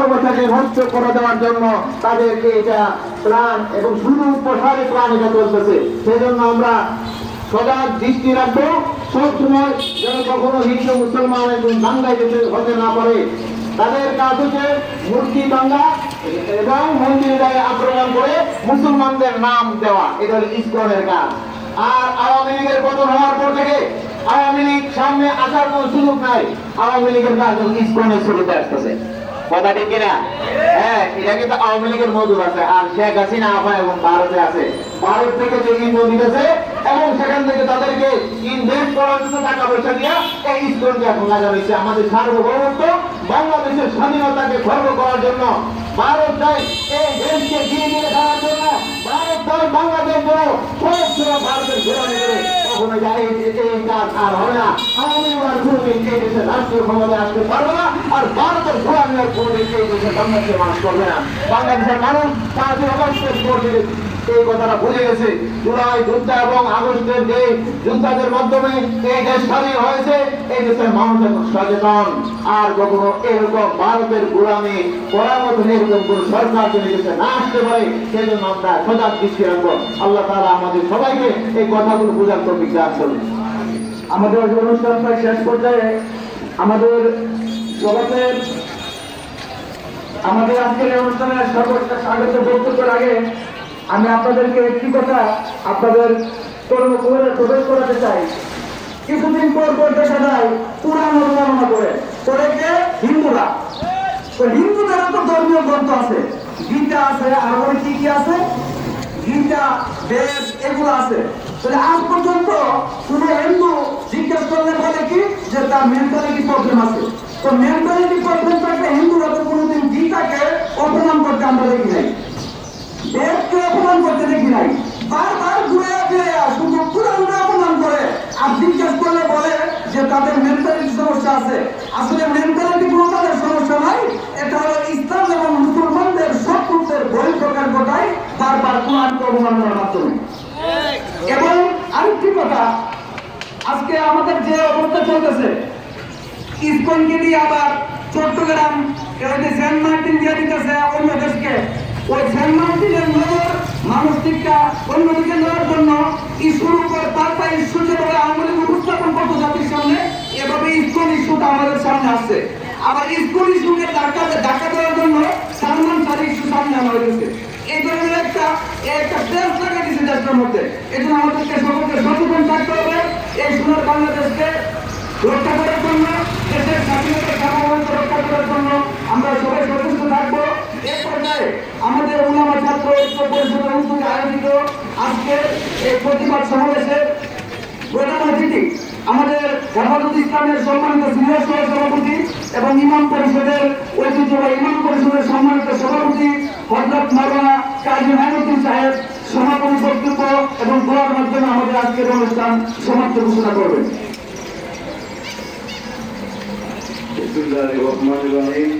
ভালোবাসাকে নষ্ট করে দেওয়ার জন্য তাদেরকে এটা প্ল্যান এবং শুধু প্রসারে প্ল্যান এটা চলতেছে। সেজন্য আমরা সজাগ দৃষ্টি রাখব সবসময় যেন কখনো হিন্দু, মুসলমান এবং দাঙ্গায় যেতে হতে না পারে। তাদের কাজ হচ্ছে মূর্তি দাঙ্গা এবং মন্দিরে আক্রমণ করে মুসলমানদের নাম দেওয়া, এটা ইসকনের কাজ। আর আওয়ামী লীগের পতন হওয়ার পর থেকে আওয়ামী লীগ সামনে আসার কোনো সুযোগ নাই। আওয়ামী লীগের কাজ ইসকনের শুরুতে আসতেছে। কথা ঠিক কিনা? হ্যাঁ এটা কিন্তু আওয়ামী লীগের মজুর আছে। আর শেখ হাসিনা আফা এবং ভারতে আছে। ভারত থেকে যে ইন্ধন দিতেছে, এবং সেখান থেকে তাদেরকে ইনভেস্ট করার জন্য টাকা পয়সা দিয়া এই এখন লাগা রয়েছে আমাদের সার্বভৌমত্ব, বাংলাদেশের স্বাধীনতাকে খর্ব করার জন্য। ভারত এই দেশকে দিয়ে দিয়ে খাওয়ার জন্য, ভারত বাংলাদেশ জন্য সব সময় ভারতের ঘোরানি কখনো যায় এই কাজ আর হবে না। লীগ আর কোনোদিন এই দেশের রাষ্ট্রীয় ক্ষমতায় আসতে পারবে না, আর ভারতের বাংলাদেশের মানুষ অগস্টের পর এই কথাটা বুঝে গেছে। জুলাই যুদ্ধ এবং আগস্টের যে যুদ্ধের মাধ্যমে এই দেশ স্বাধীন হয়েছে, এই দেশের মানুষ এখন সচেতন। আর কখনো এরকম ভারতের গোলামি করার মতন এরকম কোন সরকার যদি দেশে না আসতে পারে সেই জন্য আমরা সজাগ দৃষ্টি রাখব। আল্লাহ তারা আমাদের সবাইকে এই কথাগুলো বোঝার তৌফিক দান করুন। আমাদের অনুষ্ঠান প্রায় শেষ পর্যায়ে আমাদের জগতের আমাদের আজকের অনুষ্ঠানের সর্বোচ্চ স্বাগত বক্তব্যের আগে আমি আপনাদেরকে একটি কথা আপনাদের প্রবেশ করাতে চাই। কিছুদিন পর পর দেখা যায়, পুরাণ অনুমাননা করে। করে কে? হিন্দুরা। তো হিন্দুদেরও তো ধর্মীয় গ্রন্থ আছে। গীতা আছে, আর ওই কি কি আছে? গীতা, বেদ, এগুলো আছে। তাহলে আজ পর্যন্ত কোন হিন্দু জিজ্ঞেস করলে বলে কি যে তার মেন্টালিটি প্রবলেম আছে? তো মেন্টালিটি প্রবলেম থাকলে হিন্দুরা তো কোনোদিন গীতাকে অপমান করতে আমরা দেখি নাই। বেদকে অপমান করতে দেখি নাই। বারবার ঘুরে ফিরে শুধু পুরাণকে অপমান করে। আর জিজ্ঞেস করলে বলে যে তাদের মেন্টালিটি সমস্যা আছে। আসলে মেন্টালিটি কোনো তাদের সমস্যা নাই। এটা হলো ইসলাম এবং মুসলমানদের শত্রুদের বই প্রকার ঘটায় বারবার কোরআনকে অবমাননার মাধ্যমে। এবং আরেকটি কথা, আজকে আমাদের যে অবস্থা চলতেছে ইসকনকে দিয়ে আবার চট্টগ্রাম সেন্ট মার্টিন দিয়ে দিতেছে অন্য দেশকে। ওই সেন্ট মার্টিনের নগর মানুষ টিকা অন্যদিকে নেওয়ার জন্য ইস্যুর উপর তারপর ইস্যু যেভাবে আওয়ামী লীগ উপস্থাপন করতো জাতির সামনে এভাবে ইসকন ইস্যুটা আমাদের সামনে আসছে। আবার ইসকন ইস্যুকে ডাকা ডাকা দেওয়ার জন্য সালমান শাহ ইস্যু সামনে আনা হয়েছে এই ধরনের একটা একটা প্রেস লাগা দিচ্ছে দেশের মধ্যে। এই জন্য আমাদেরকে সকলকে সচেতন থাকতে হবে। এই সোনার বাংলাদেশকে রক্ষা করার জন্য, দেশের স্বাধীনতা সার্বভৌমত্ব রক্ষা করার জন্য আমরা সবাই সচেতন থাকব। আমাদের উলামা ছাত্র ঐক্য পরিষদের উদ্যোগে আয়োজিত আজকে এই প্রতিবাদ সমাবেশের প্রধান অতিথি, আমাদের হেফাজত ইসলামের সম্মানিত সিনিয়র সহ সভাপতি এবং ইমাম পরিষদের ঐতিহ্যবাহী ইমাম পরিষদের সম্মানিত সভাপতি হজরত মাওলানা কাজী মাইনুদ্দিন সাহেব সমাপনী বক্তব্য এবং দোয়ার মাধ্যমে আমাদের আজকের অনুষ্ঠান সমাপ্ত ঘোষণা করবেন। বিসমিল্লাহির রহমানির রহিম।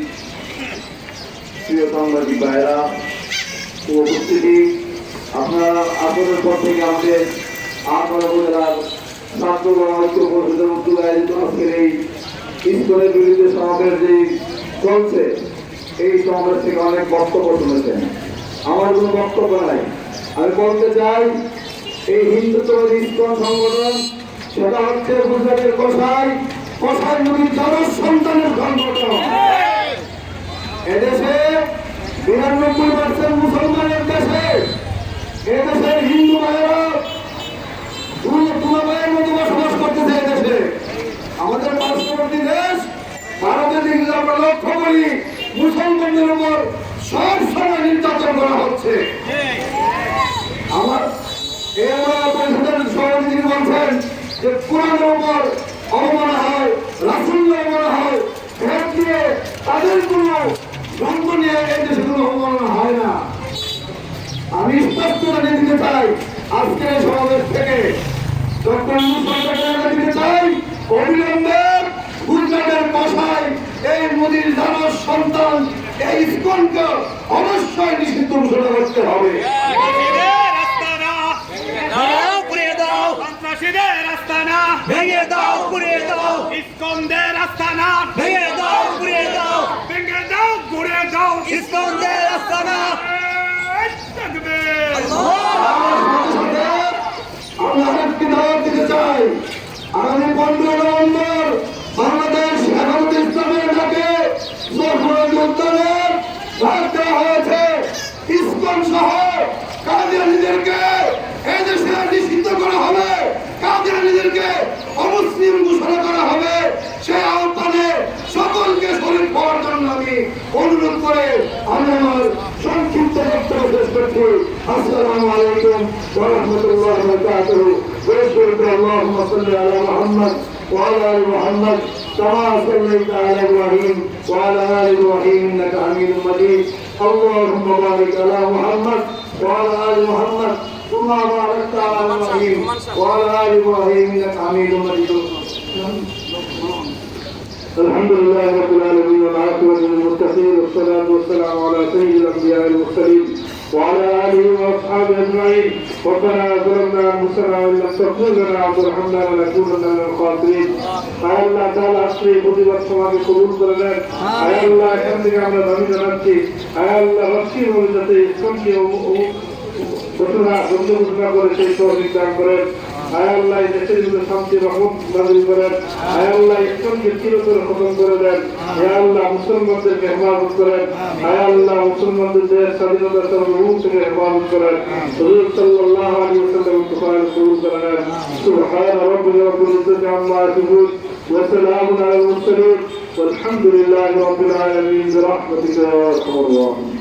এই স্কুলের থেকে অনেক বক্তব্য শুনেছেন। আমার কোনো বক্তব্য নাই। আমি বলতে চাই, এই হিন্দুত্ববাদী ইস্কন সংগঠন, সেটা হচ্ছে গুজরাটের কষাই কষাই সন্তানের সংগঠন। এদেশে বিরানব্বই পার্সেন্ট মুসলমানের দেশে, এদেশের হিন্দু ভাইয়েরা দুই তুলাবাইয়ের মতো বসবাস করতেছে এদেশে। আমাদের পার্শ্ববর্তী দেশ, ভারতের দিকে আমরা লক্ষ্য করি, মুসলমানদের উপর সব সময় নির্যাতন করা হচ্ছে। আমার আমরা পরিষদের সভাপতি বলছেন যে কোরআনের উপর অবমাননা হয়, রাসুলের অবমাননা হয় ভোট দিয়ে তাদের কোনো ধর্ম নিয়ে এই দেশে কোনো অবমাননা হয় না। আমি স্পষ্ট জানিয়ে দিতে চাই আজকের সমাবেশ থেকে ডক্টর সরকার দিতে চাই অবিলম্বে গুজরাটের কষায় এই মোদীর জানার সন্তান এই ইস্কনকে অবশ্যই নিষিদ্ধ ঘোষণা করতে হবে। ভেঙে দাও পুড়িয়ে দাও। ইস্কনদের আস্তানা। ভেঙে দাও পুড়িয়ে দাও ভেঙে দাও পুড়িয়ে ভেঙে দাও ইস্কন্দের নভেম্বর বাংলাদেশ হেফাজত ইসলামের ডাকে জোরফরজ উত্তরের ভাগ দেওয়া হয়েছে ইসকন সহ কাদিয়ানিদেরকে এই দেশে নিষিদ্ধ করা হবে কাদিয়ানিদেরকে অমুসলিম ঘোষণা করা হবে সেই আহ্বানে সকলকে শরীর হওয়ার জন্য আমি অনুরোধ করে আমি আমার সংক্ষিপ্ত বক্তব্য শেষ করছি আসসালামু ورحمة الله وبركاته ويشهد اللهم صل على محمد وعلى آل محمد كما صليت على إبراهيم وعلى آل إبراهيم إنك حميد مجيد اللهم بارك على محمد وعلى آل محمد ثم باركت على إبراهيم وعلى آل إبراهيم إنك حميد مجيد الحمد لله رب العالمين والعاقبة للمتقين والصلاة والسلام على سيد الأنبياء المرسلين وعلى آله وأصحابه أجمعين ربنا ظلمنا أنفسنا وإن لم تغفر لنا وترحمنا لنكونن من الخاسرين আয় আল্লাহ তাআলা আজকে এই প্রতিবাদ সমাজে কবুল করে নেন আয় আল্লাহ এখান থেকে আমরা দাবি জানাচ্ছি আয় আল্লাহ রশ্মি ভাবে যাতে ইসলামকে ও- ও- ঘোষণা বন্ধ ঘোষণা করে সেই সহযোগ দান করেন আয় আল্লাহ এই দেশের ভিতরে শান্তি রহমত নাজিল করেন আয় আল্লাহ ইসলামকে চিরতরে খতম করে দেন আয় আল্লাহ মুসলমানদেরকে হেফাজত করেন আয় আল্লাহ মুসলমানদের দেশ স্বাধীনতা সর্বভূম থেকে হেফাজত করেন হুজুর সাল্লাল্লাহু আলাইহি ওয়াসাল্লাম তুফাইল কবুল করে নেন সুবহান রাব্বিকা রাব্বিল ইজ্জাতি আম্মা ইয়াসিফুন ওয়া সালামুন আলাল মুরসালিন والحمد لله رب العالمين برحمتك يا ارحم الراحمين